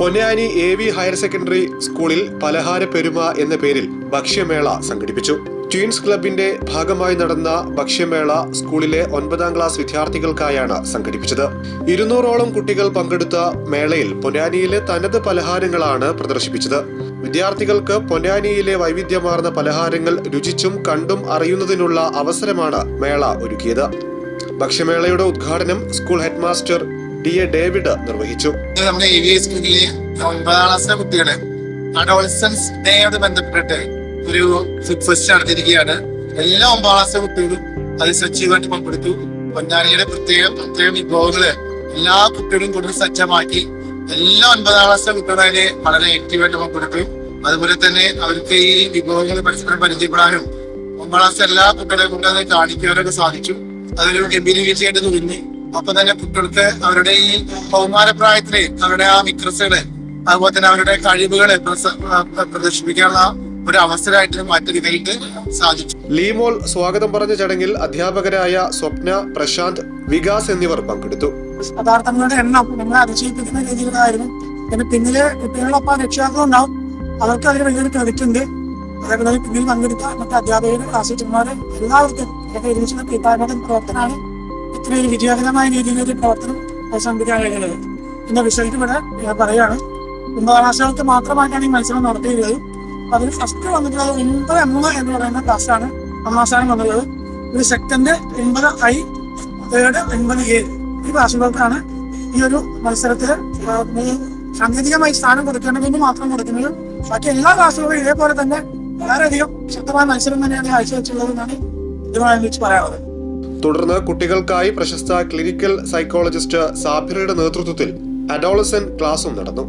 Ponnani A V higher secondary സ്കൂളിൽ പലഹാര പെരുമ എന്ന പേരിൽ ഭക്ഷ്യമേള സംഘടിപ്പിച്ചു. ട്വീൻസ് ക്ലബിന്റെ ഭാഗമായി നടന്ന ഭക്ഷ്യമേള സ്കൂളിലെ ഒൻപതാം ക്ലാസ് വിദ്യാർത്ഥികൾക്കായാണ് സംഘടിപ്പിച്ചത്. ഇരുന്നൂറോളം കുട്ടികൾ പങ്കെടുത്ത മേളയിൽ പൊന്നാനിയിലെ തനത് പലഹാരങ്ങളാണ് പ്രദർശിപ്പിച്ചത്. വിദ്യാർത്ഥികൾക്ക് പൊന്നാനിയിലെ വൈവിധ്യമാർന്ന പലഹാരങ്ങൾ രുചിച്ചും കണ്ടും അറിയുന്നതിനുള്ള അവസരമാണ് മേള ഒരുക്കിയത്. ഭക്ഷ്യമേളയുടെ ഉദ്ഘാടനം school headmaster D A David നിർവഹിച്ചു. ബന്ധപ്പെട്ടിട്ട് ഒരു ഫെസ്റ്റ് നടത്തിയിരിക്കുകയാണ്. എല്ലാ ഒമ്പതാം കുട്ടികളും അത് സജീവമായിട്ട് പങ്കെടുത്തു. പൊന്നാനിയുടെ പ്രത്യേക പ്രത്യേക വിഭവങ്ങൾ എല്ലാ കുട്ടികളും കൂടുതൽ സജ്ജമാക്കി. എല്ലാ ഒൻപതാം ക്ലാസ്സിലെ കുട്ടികളും അതിനെ വളരെ ആക്റ്റീവായിട്ട് പങ്കെടുത്തു. അതുപോലെ തന്നെ അവർക്ക് ഈ വിഭവങ്ങൾ പരസ്പരം പരിചയപ്പെടാനും ഒമ്പതാം ക്ലാസ് എല്ലാ കുട്ടികളെ കൊണ്ട് അത് കാണിക്കാനൊക്കെ സാധിച്ചു. അതൊരു ഗംഭീര വിജയമായിട്ട് തോന്നി. അപ്പൊ തന്നെ കുട്ടികൾക്ക് അവരുടെ ഈ കൗമാരപ്രായത്തിലെ അവരുടെ ആ മിക്രസുകൾ അതുപോലെ തന്നെ അവരുടെ കഴിവുകളെ പ്രദർശിപ്പിക്കാനുള്ള ഒരു അവസരമായിട്ട് മാറ്റിയെടുക്കാനായിട്ട് സാധിച്ചു. ലീമോൾ സ്വാഗതം പറഞ്ഞ ചടങ്ങിൽ അധ്യാപകരായ സ്വപ്ന പ്രശാന്ത് വികാസ് എന്നിവർ പങ്കെടുത്തു. പദാർത്ഥങ്ങളുടെ എണ്ണം നമ്മളെ അതിശയിപ്പിക്കുന്ന രീതിയിലായിരുന്നു പിന്നെ പിന്നിലെ കുട്ടികളൊപ്പം രക്ഷിതാക്കളും ഉണ്ടാവും. അവർക്ക് അതിന് വലിയൊരു ക്രെഡിറ്റ് ഉണ്ട്. അതേപോലെ തന്നെ പിന്നിൽ പങ്കെടുത്ത മറ്റേ അധ്യാപകരും ക്ലാസ് ടീച്ചർമാരും എല്ലാവർക്കും ഒരുമിച്ചുള്ള പ്രവർത്തനമാണ് ഇത്രയും വിജയകരമായ രീതിയിൽ ഒരു പ്രവർത്തനം സംഘടിക്കാൻ കഴിയുന്നത് എന്ന വിഷയത്തിൽ ഇവിടെ ഞാൻ പറയുകയാണ്. ഒമ്പതാം മാത്രമായിട്ടാണ് ഈ മത്സരം നടത്തിയിരുന്നത്. അതിൽ ഫസ്റ്റ് വന്നിട്ടുള്ളത് ഒൻപത് എം എന്ന് പറയുന്ന ക്ലാസ്സാണ് ഒന്നാം സ്ഥാനം വന്നുള്ളത് ഒരു സെക്കൻഡ് എൺപത് ഐ തേർഡ് എൺപത് എ ഈ ക്ലാസ്സുകൾക്കാണ് ഈ ഒരു മത്സരത്തിൽ സാങ്കേതികമായി സ്ഥാനം കൊടുക്കേണ്ടതിന് മാത്രം കൊടുക്കുന്നത്. ബാക്കി എല്ലാ ക്ലാസ്സുകളും ഇതേപോലെ തന്നെ വളരെയധികം ശക്തമായ മത്സരം തന്നെയാണ് കാഴ്ചവെച്ചുള്ളതെന്നാണ് ഇതുമായി വെച്ച് പറയാനുള്ളത് തുടർന്ന് കുട്ടികൾക്കായി പ്രശസ്ത ക്ലിനിക്കൽ സൈക്കോളജിസ്റ്റ് സാബിറയുടെ നേതൃത്വത്തിൽ അഡോളസൻ ക്ലാസും നടന്നു.